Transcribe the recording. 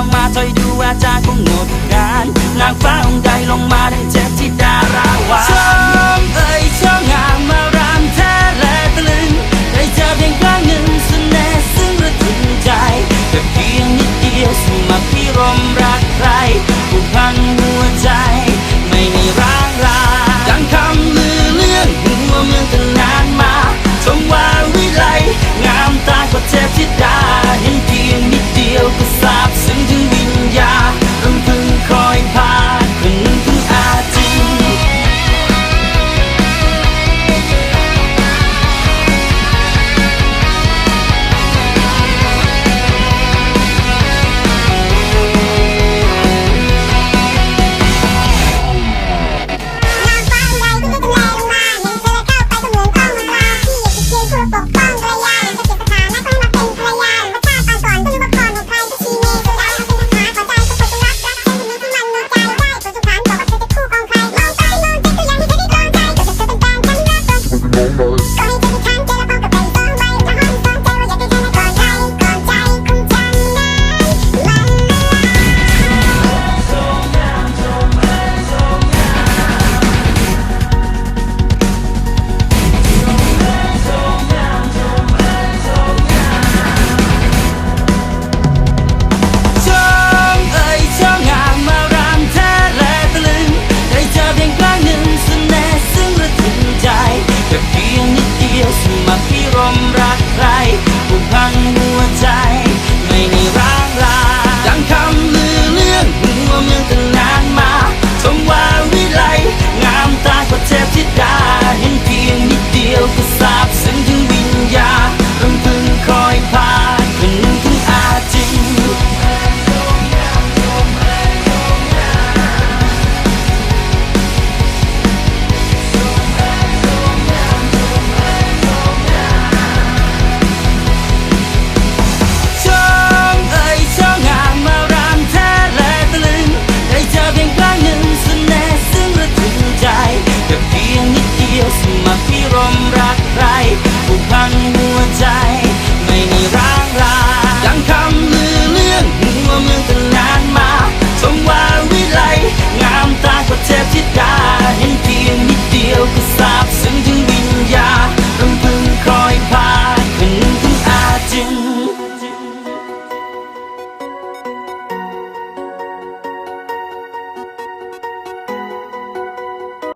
องมาคอยดูอาจารย์คงหมดการนางฟ้าองค์ใดลงมาได้เจ็บ พิรมรักใครผูกพันหัวใจ ไม่มีร้างราย